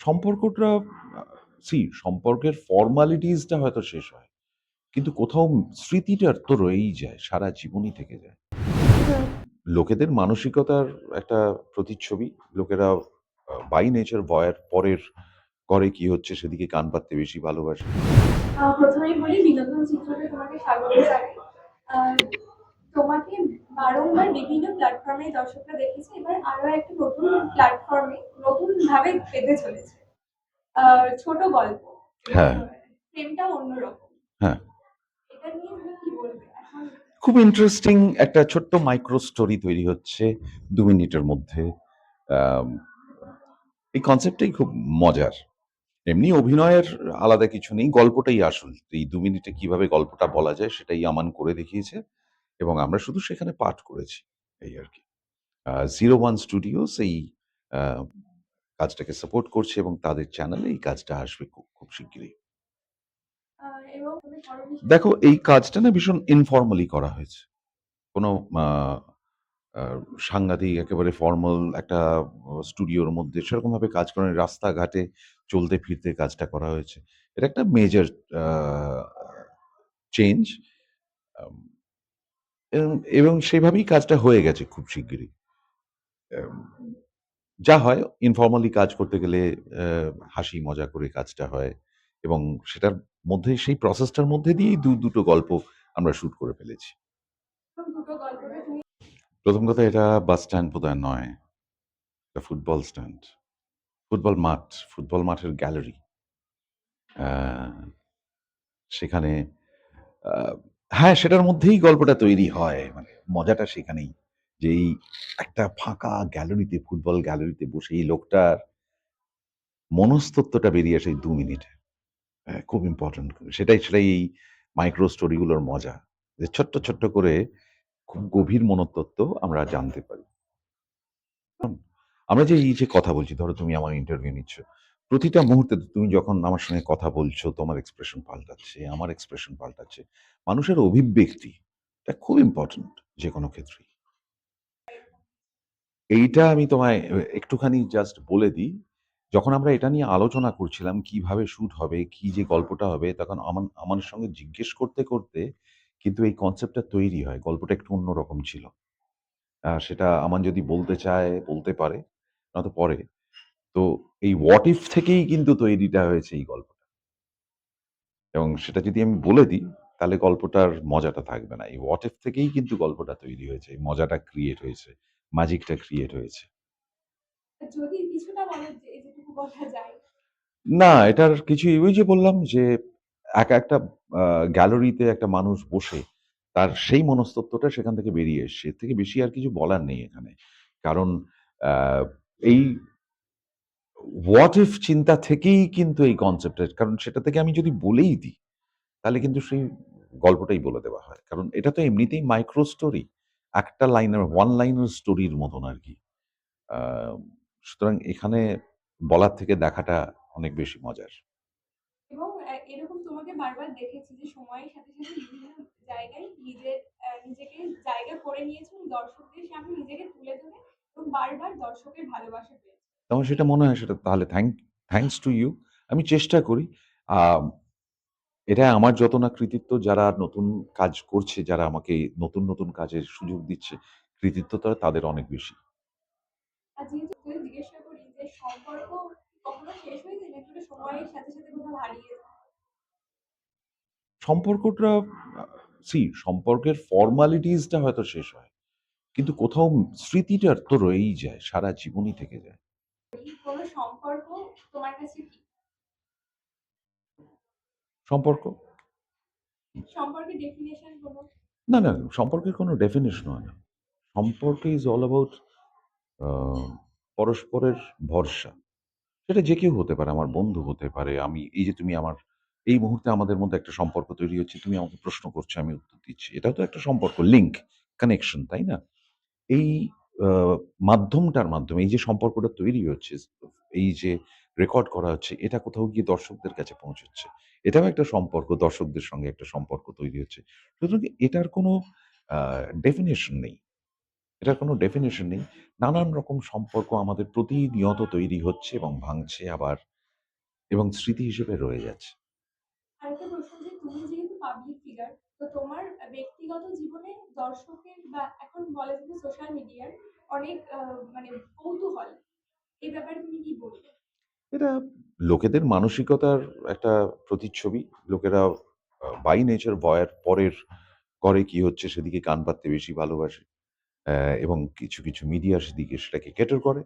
সম্পর্কটা, সি, সম্পর্কের ফর্মালিটিসটা হয়তো শেষ হয়। কিন্তু কোথাও স্মৃতিটার তো রয়েই যায়। সারা জীবনই থেকে যায়। লোকেদের মানসিকতার একটা প্রতিচ্ছবি। লোকেরা বাই নেচার ভয়ের পরের ঘরে কি হচ্ছে সেদিকে কান পাততে বেশি ভালোবাসে। আ ১ম এই বলি, বিনোদন চিত্রতে তোমাকে স্বাগত জানাই। তোমাকে বারংবার বিভিন্ন প্ল্যাটফর্মে দর্শকরা দেখেছে। এবার আরও একটা নতুন প্ল্যাটফর্মে নতুনভাবে পেতে চলেছে। ছোট গল্প। হ্যাঁ। ফ্রেমটাও অন্যরকম। হ্যাঁ। এটা নিয়ে তুমি কি বলবে? খুব ইন্টারেস্টিং একটা ছোট্ট মাইক্রো স্টোরি তৈরি হচ্ছে দু মিনিটের মধ্যে। এই কনসেপ্টটাই খুব মজার। এমনি অভিনয়ের আলাদা কিছু নেই। গল্পটাই আসল। এই দু মিনিটে কীভাবে গল্পটা বলা যায় সেটাই আমান করে দেখিয়েছে এবং আমরা শুধু সেখানে পাঠ করেছি। এই আরকি। আ 'জিরো ওয়ান স্টুডিওস' এই কাজটাকে সাপোর্ট করছে এবং তাদের চ্যানেলে এই কাজটা আসবে খুব, খুব শিগগিরই। দেখো এই কাজটা না ভীষণ ইনফর্মালি করা হয়েছে। কোনো সাংঘাতিক একেবারে ফর্মাল একটা স্টুডিওর মধ্যে সেরকমভাবে কাজ করেনি। রাস্তাঘাটে চলতে ফিরতে কাজটা করা হয়েছে। এটা একটা মেজর চেঞ্জ। এবং সেভাবেই কাজটা হয়ে গেছে খুব শিগগিরই। এম যা হয় ইনফর্মালি কাজ করতে গেলে অ্যা হাসি মজা করে কাজটা হয় এবং সেটার মধ্যে সেই প্রসেসটার মধ্যে দিয়েই দু দুটো গল্প আমরা শুট করে ফেলেছি। দুটো গল্পটা তুমি ১ম কথা এটা বাস স্ট্যান্ড বোধহয় নয়। এটা ফুটবল স্ট্যান্ড। ফুটবল মাঠ, ফুটবল মাঠের গ্যালারি। সেখানে আ হ্যাঁ, সেটার মধ্যেই গল্পটা তৈরি হয়। মানে মজাটা সেখানেই। যে এই একটা ফাঁকা গ্যালারিতে, ফুটবল গ্যালারিতে বসে এই লোকটার মনস্তত্ত্বটা বেরিয়ে আসে দু মিনিটে। হ্যাঁ, খুব ইম্পোর্টেন্ট। সেটাই, সেটাই এই মাইক্রো স্টোরি গুলোর মজা। যে ছোট্ট, ছোট্ট করে খুব গভীর মনস্তত্ত্ব আমরা জানতে পারি। আমরা যে এই যে কথা বলছি, ধরো তুমি আমার ইন্টারভিউ নিচ্ছ। প্রতিটা মুহূর্তে তুমি যখন আমার সঙ্গে কথা বলছো, তোমার এক্সপ্রেশন পাল্টাচ্ছে, আমার এক্সপ্রেশন পাল্টাচ্ছে। মানুষের অভিব্যক্তি এটা খুব ইম্পর্ট্যান্ট যে কোনো ক্ষেত্রেই। এইটা আমি তোমায় একটুখানি জাস্ট বলে দিই। যখন আমরা এটা নিয়ে আলোচনা করছিলাম কীভাবে শুট হবে, কি যে গল্পটা হবে, তখন আমার আমার সঙ্গে জিজ্ঞেস করতে, করতে কিন্তু এই কনসেপ্টটা তৈরি হয়। গল্পটা একটু অন্যরকম ছিল। সেটা আমার যদি বলতে চায়, বলতে পারে। নয়তো পরে। তো এই 'হোয়াট ইফ' থেকেই কিন্তু তৈরিটা হয়েছে এই গল্পটা। এবং সেটা যদি আমি বলে দিই, তাহলে গল্পটার মজাটা থাকবে না। এই 'হোয়াট ইফ' থেকেই কিন্তু গল্পটা তৈরি হয়েছে। এই মজাটা ক্রিয়েট হয়েছে। ম্যাজিকটা ক্রিয়েট হয়েছে। যদি কিছুটা বলো যে যেটুকু বলা যায়। না, এটার কিছুই ওই যে বললাম যে একা একটা আ গ্যালারিতে একটা মানুষ বসে তার সেই মনস্তত্ত্বটা সেখান থেকে বেরিয়ে এসছে। এর থেকে বেশি আর কিছু বলার নেই এখানে। কারণ আ এই 'হোয়াট ইফ' চিন্তা থেকেই কিন্তু এই কনসেপ্টের কারণ সেটা থেকে আমি যদি বলেই দিই, তাহলে কিন্তু সেই গল্পটাই বলে দেওয়া হয়। কারণ এটা তো এমনিতেই মাইক্রো স্টোরি। একটা লাইনের ওয়ান লাইনের স্টোরির মতন আর কি সুতরাং এখানে বলার থেকে দেখাটা অনেক বেশি মজার। এবং এরকম তোমাকে বারবার দেখেছি যে সময়ের সাথে, সাথে জায়গায় নিজের নিজেকে জায়গা করে নিয়েছো দর্শকদের সামনে নিজেকে তুলে ধরে এবং বারবার দর্শকের ভালোবাসা পেয়েছ। আমার সেটা মনে হয় সেটা তাহলে থ্যাংক থ্যাংকস টু ইউ। আমি চেষ্টা করি। এটা আমার যত না কৃতিত্ব যারা নতুন কাজ করছে, যারা আমাকে নতুন, নতুন কাজের সুযোগ দিচ্ছে, কৃতিত্বটা তাদের অনেক বেশি। সম্পর্কটা সি সম্পর্কের ফর্মালিটিসটা হয়তো শেষ হয়। কিন্তু কোথাও স্মৃতিটা তো রয়েই যায়। সারা জীবনই থেকে যায়। কোন সম্পর্ক তোমার কাছে কি? সম্পর্ক সম্পর্কের ডেফিনিশন বলো। না, না সম্পর্কের কোনো ডেফিনিশন হয় না। সম্পর্ক ইস অল অ্যাবাউট পরস্পরের ভরসা। সেটা যে কেউ হতে পারে। আমার বন্ধু হতে পারে। আমি এই যে তুমি আমার এই মুহূর্তে আমাদের মধ্যে একটা সম্পর্ক তৈরি হচ্ছে। তুমি আমাকে প্রশ্ন করছ, আমি উত্তর দিচ্ছি। এটাও তো একটা সম্পর্ক, লিঙ্ক, কানেকশন, তাই না? এই মাধ্যমটার মাধ্যমে এই যে সম্পর্কটা তৈরি হচ্ছে, এই যে রেকর্ড করা হচ্ছে, এটা কোথাও গিয়ে দর্শকদের কাছে পৌঁছচ্ছে। এটাও একটা সম্পর্ক, দর্শকদের সঙ্গে একটা সম্পর্ক তৈরি হচ্ছে। সুতরাং এটার কোনো ডেফিনেশন নেই। এটার কোনো ডেফিনেশন নেই। নানান রকম সম্পর্ক আমাদের প্রতিনিয়ত তৈরি হচ্ছে এবং ভাঙছে, আবার এবং স্মৃতি হিসেবে রয়ে যাচ্ছে আরেকটা প্রশ্ন যে তুমি যেহেতু পাবলিক ফিগার তো তোমার ব্যক্তিগত জীবনে দর্শকের বা এখন বলা যাবে সোশ্যাল মিডিয়ার অনেক মানে কৌতূহল। এই ব্যাপারে তুমি কি বলবে? এটা লোকেদের মানসিকতার একটা প্রতিচ্ছবি। লোকেরা বাই নেচার ভয়ের পরের করে কি হচ্ছে সেদিকে কান পাততে বেশি ভালোবাসে এবং কিছু কিছু মিডিয়া সেদিকে সেটাকে কেটার করে।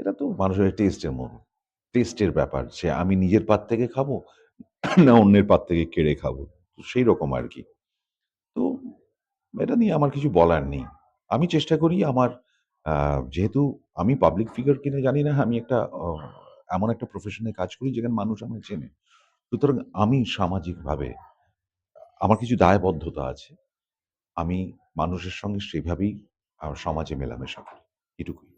এটা তো মানুষের টেস্টের মতো টেস্টের ব্যাপার। যে আমি নিজের পাত থেকে খাব না অন্যের পাত থেকে কেড়ে খাব। সেই রকম আর কি তো এটা নিয়ে আমার কিছু বলার নেই। আমি চেষ্টা করি আমার যেহেতু আমি পাবলিক ফিগার কিনে জানি না আমি একটা এমন একটা প্রফেশনে কাজ করি যেখানে মানুষ আমায় চেনে। সুতরাং আমি সামাজিকভাবে আমার কিছু দায়বদ্ধতা আছে। আমি মানুষের সঙ্গে সেভাবেই সমাজে মেলামেশা করি। এটুকুই।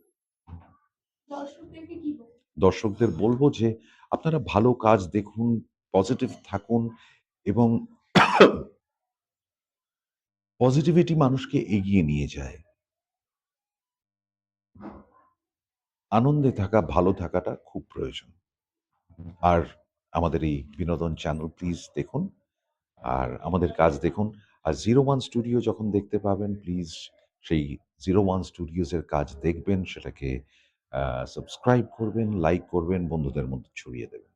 দর্শকদের বলব যে আপনারা ভালো কাজ দেখুন পজিটিভ থাকুন এবং পজিটিভিটি মানুষকে এগিয়ে নিয়ে যায়। আনন্দে থাকা, ভালো থাকাটা খুব প্রয়োজন। আর আমাদের এই বিনোদন চ্যানেল প্লিজ দেখুন। আর আমাদের কাজ দেখুন। আর জিরো ওয়ান স্টুডিও যখন দেখতে পাবেন প্লিজ সেই জিরো ওয়ান স্টুডিওসের কাজ দেখবেন। সেটাকে সাবস্ক্রাইব করবেন লাইক করবেন, বন্ধুদের মধ্যে ছড়িয়ে দেবেন।